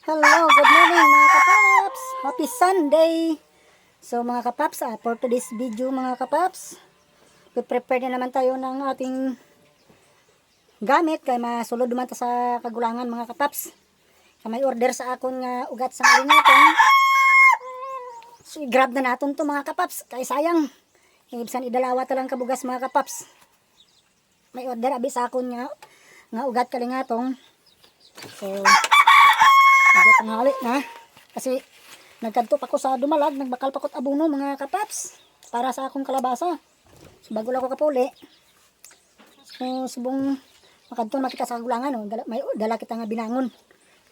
Hello, good morning mga kapaps. Happy Sunday. So mga kapaps, ah, for today's video mga kapaps, prepare na naman tayo ng ating gamit kay masulod duman ta sa kagulangan mga kapaps. Kay may order sa akon nga ugat sa alinaton. So i-grab na naton to mga kapaps kay sayang. Ibsan idalawa ta lang kabugas mga kapaps. May order abi sa akon nga nga ugat kalingatong. So Medyo tanghali na. Kasi nagkanto pa ko sa dumalag, nagbakal pa ko't abuno mga kapaps. Para sa akong kalabasa. So bago lang ko kapuli. So subong makadto makita sa gulangan. Oh. Dala, may dala kita nga binangon.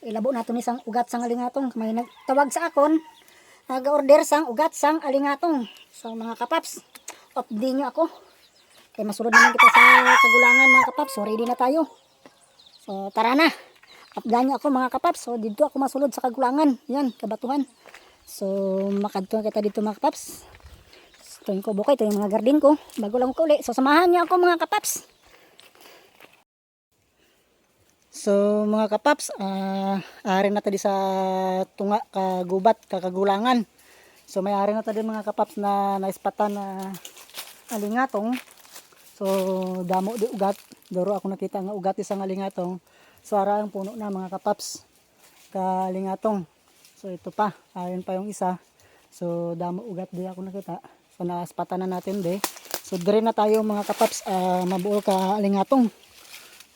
Ilabo nato ni sang ugat sang alingatong. May nagtawag sa akon. Nag-order sang ugat sang alingatong. So mga kapaps, update nyo ako. Kaya masunod naman kita sa kagulangan mga kapaps. So ready na tayo. So tara na. Updahan niyo ako mga kapaps. So dito ako masulod sa kagulangan. Yan, kabatuhan. So makadto kita dito mga kapaps. Ito yung kubo ito yung mga garden ko. Bago lang ko uli. So samahan niyo ako mga kapaps. So mga kapaps, ah ari na tadi sa tunga kagubat kakagulangan. So may ari na tadi mga kapaps na naispatan na alingatong. So damo di ugat. Doro ako nakita nga ugat isang alingatong. So ara ang puno na mga kapaps kalingatong. So ito pa, ayun pa yung isa. So damo ugat di ako nakita. So naispatan na natin di. So dire na tayo mga kapaps ah, mabuo ka alingatong.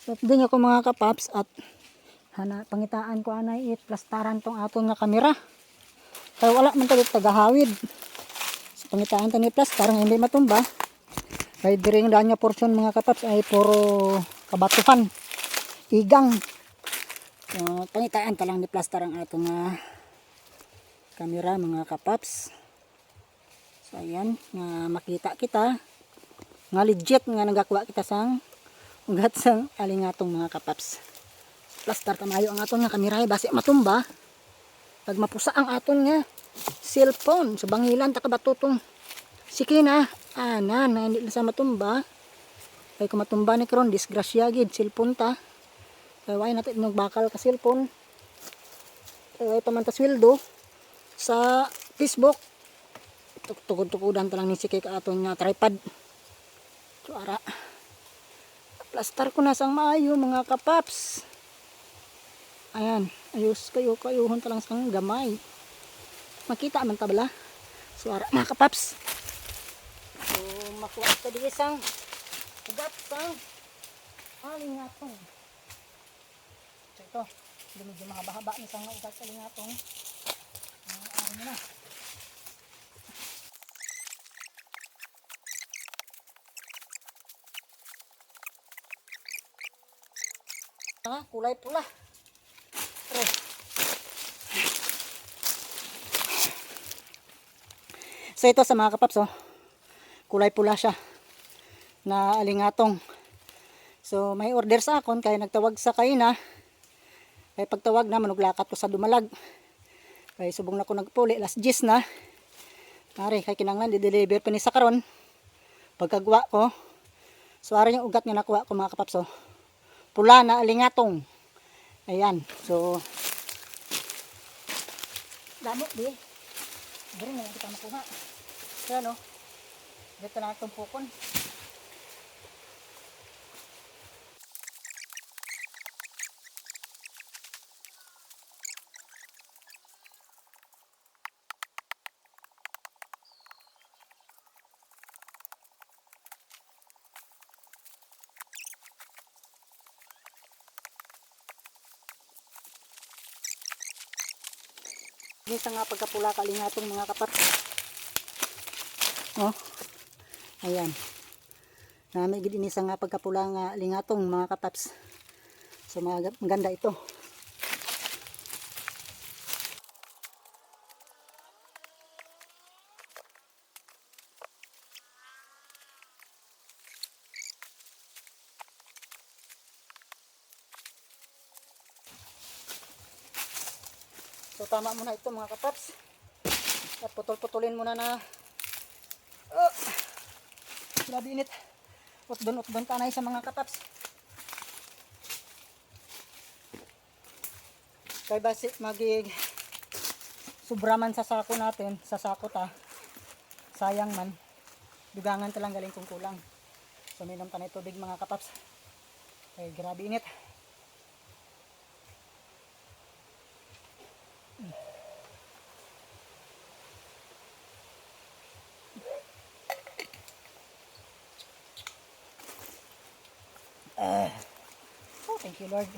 So din ako mga kapaps at hana pangitaan ko anay it plastaran tong aton nga kamera. Kaya wala man tayo tagahawid. So pangitaan tani plastaran hindi matumba. Kaya diri nga niya portion mga kapaps ay puro kabatuhan. Igang. So pangitaan ta lang ni plaster ang ato nga kamera mga kapaps. So ayan, nga makita kita nga legit nga nagakuha kita sang ugat sang alingatong mga kapaps. Plaster tamayo ang aton nga kamera base matumba. Pag mapusa ang aton nga cellphone sa bangilan ta kabatutong. Sige na, ana na hindi na sa matumba. Kay kung matumba ni karon disgrasya gid cellphone ta. Why natin nagbakal ka cellphone. Why pa man ta sweldo sa Facebook. Tukod-tukudan ta lang ni sikay ka aton nga tripod. So ara. Plaster ko na sang maayo mga kapaps. Ayan, ayos kayo, kayuhon ta lang sang gamay. Makita man ta bala. So mga kapaps. So makuha ta di isang ugat sang alingatong. So ito, hindi medyo mahaba-haba ni sang ugat sa alingatong. Ang araw mo na. Ah, kulay pula. Tre. So ito sa mga kapaps, oh. kulay pula siya na alingatong. So may order sa akon kaya nagtawag sa kaina. Kaya pagtawag na manuglakat ko sa dumalag. Kaya subong na ko nagpuli last gis na. Ari kay kinanglan di-deliver pa ni sa karon. Pagkagwa ko. So ari yung ugat nga nakuha ko mga kapaps. Oh. Pula na alingatong. Ayan. So damo di. Dito na kita makuha. Kaya no. Dito na itong pukon. Minsa nga pagkapula kalingatong mga kapat. Oh. Ayan. Nami gid ini nga pagkapula nga lingatong mga kapaps. So maganda ito. So tama muna ito mga kapaps. At putol-putulin muna na. Oh, grabe init. Utdon-utdon tanay sa mga kapaps. Kay basi magig sobra man sa sako natin, sa sako ta. Sayang man. Dugangan talang galing kung kulang. So minom ta na tubig mga kapaps. Ay grabe init. Ah. Oh, thank you Lord.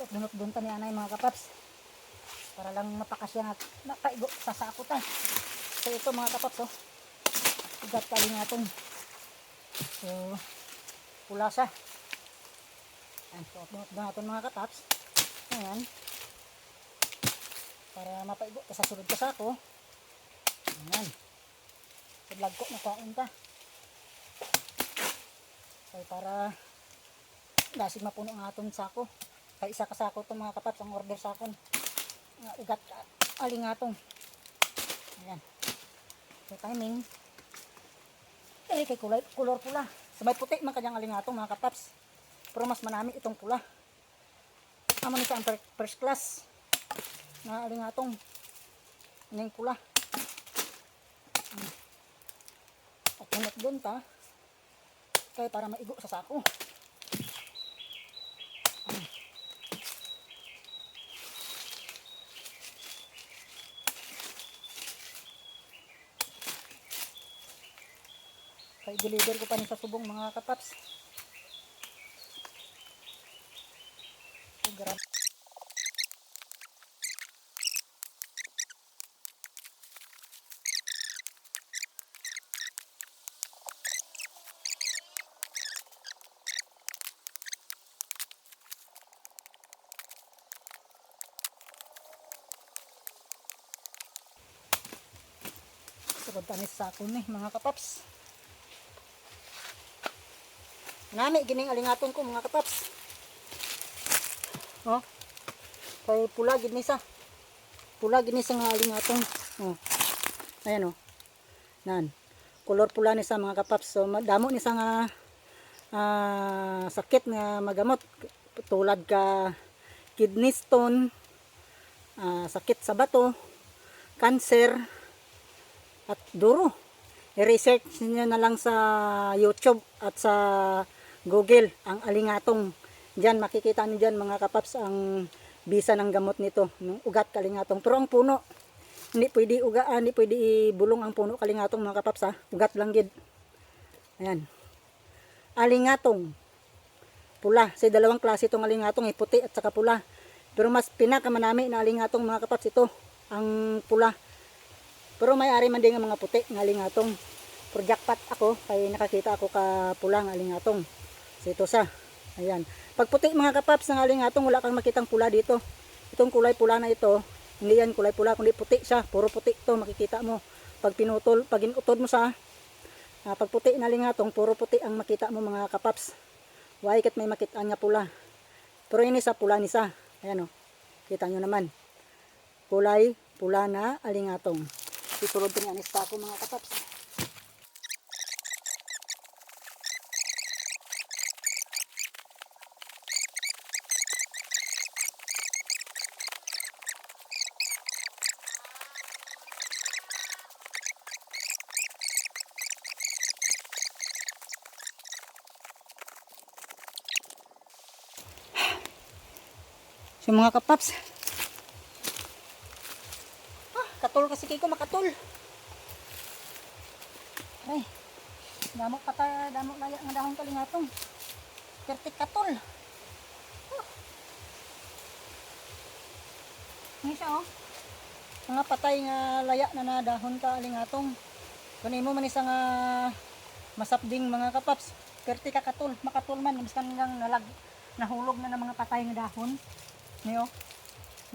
At dunot doon ta ni anay mga kapaps. Para lang mapakasya sa sako ta. So ito mga kapaps oh. Ugat kali natong. So pula siya. Ayan, so dunot doon natin mga kapaps. Ayan. Para mapaigo sa sulod ka sako. Ayan. Sa vlog ko nakain ta. So para dasig mapuno ang atong sako. Kay isa ka sako to mga kapaps ang order sa akin. Nga ugat alingatong. Ayan. So timing. Eh kay kulay kulor pula. Sabay puti man kanyang alingatong mga kapaps. Pero mas manami itong pula. Amo ni sa first class. Na alingatong. Ano yung pula. At tunot doon ta. Kaya para maigo sa sako. Kaya deliver ko pa ni sa subong mga kapaps. Grabe. Tanis sa ako ni mga kapaps. Nami gining alingaton ko mga kapaps. Oh. Kay pula gid ni sa. Pula gid ni sa nga alingaton. Oh. Ayan oh. Nan. Kolor pula ni sa mga kapaps. So damo ni sa nga ah, sakit nga magamot tulad ka kidney stone, ah, sakit sa bato, cancer, at duro. I-research niyo na lang sa YouTube at sa Google ang alingatong. Diyan makikita niyo diyan mga kapaps ang bisa ng gamot nito, ng ugat kalingatong. Pero ang puno, hindi pwede uga, ah, hindi pwede ibulong ang puno kalingatong mga kapaps ha. Ugat lang gid. Ayan. Alingatong. Pula. Sa dalawang klase itong alingatong, eh, puti at saka pula. Pero mas pinakamanami na alingatong mga kapaps ito, ang pula. Pero may ari man din nga mga puti nga alingatong. Pero jackpot ako kay nakakita ako ka pula nga alingatong. So ito sa. Ayan. Pag puti mga kapaps ng alingatong wala kang makitang pula dito. Itong kulay pula na ito, hindi yan kulay pula kundi puti siya. Puro puti ito makikita mo. Pag pinutol, pag inutod mo sa ah, pag puti na alingatong, puro puti ang makita mo mga kapaps. Why kat may makita nga pula. Pero ini sa pula ni sa. Ayan o. Kita nyo naman. Kulay pula na alingatong. Isulod ko ni anis pa ako mga kapaps. So mga kapaps, Ah, katol kasi kay ko makatol. Ay. Damo pa ta, damo laya nga dahon kalingatong. Pertik katol. Ini siya oh. Mga patay nga laya na na dahon ka alingatong. Kunin mo man isa nga masapding mga kapaps. Perti ka katol, makatol man biskan ngang nalag nahulog na ng mga patay nga dahon. Niyo.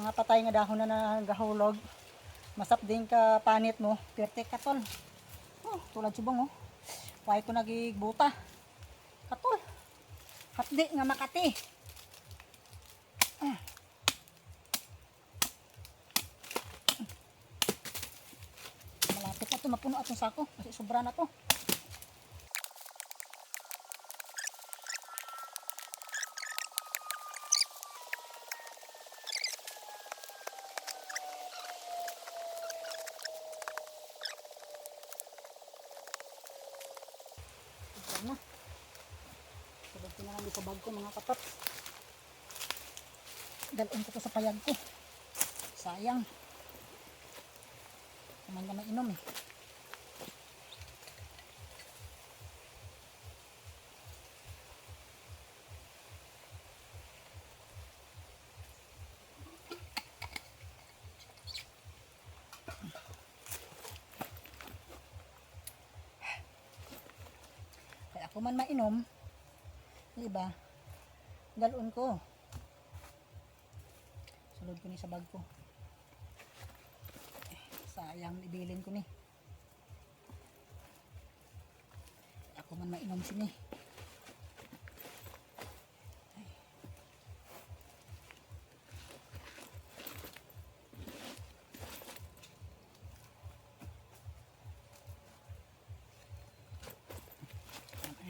Mga patay nga dahon na nagahulog masap din ka panit mo. Pertek katol oh, tulad subong oh. Why ko nagigbuta? Katol. Hapdi nga makati. Ah. malapit na to. Mapuno atong sako. Kasi sobra na to Na. Sabag ko na lang sa bag ko mga kapaps. Dalon ko to sa payag ko. Sayang. Kuman ka mainom eh. Ako man mainom, di ba? Dalon ko. Sulod ko ni sa bag ko. Eh, Sayang, ibilin ko ni. Ako man mainom sini.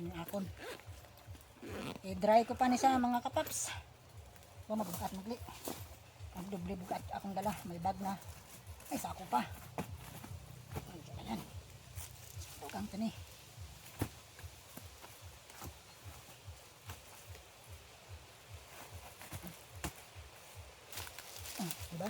Ano yung akon. I-dry ko pa ni sa mga kapaps. O magbukat magli. Magdubli bukat akong dala. May bag na. Ay sako pa. Ayan. Bukang to ni. Ah, diba?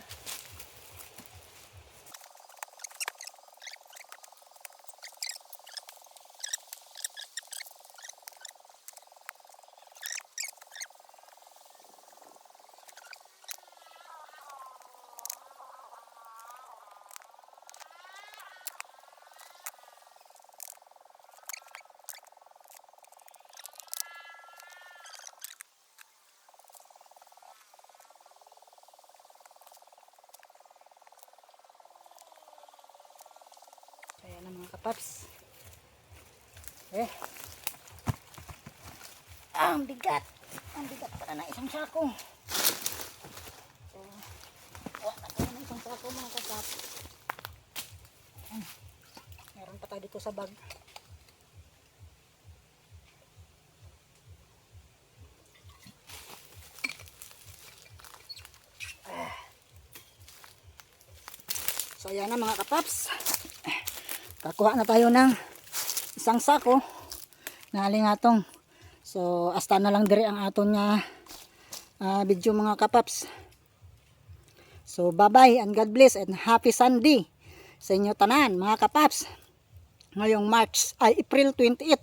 Kaya na mga kapaps. Eh. Ah, ang bigat. Ang bigat para na isang sako. So, wala na isang sako mga kapaps. Ayan. Meron pa tayo dito sa bag. Ah. So ayan na mga kapaps. Kakuha na tayo ng isang sako na alingatong. So hasta na lang diri ang aton nga ah, video mga kapaps. So bye bye and God bless and happy Sunday sa inyo tanan mga kapaps. Ngayong March ay April 28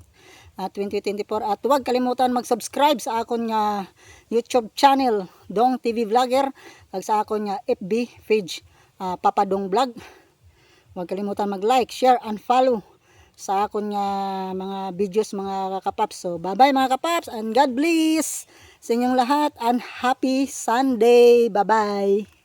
at 2024 at huwag kalimutan mag-subscribe sa akon nga YouTube channel Dong TV Vlogger ag sa akon nga FB page ah, Papa Dong Vlog Huwag kalimutan mag-like, share, and follow sa akon nga mga videos mga kapaps. So, bye-bye mga kapaps and God bless sa inyong lahat and happy Sunday. Bye-bye.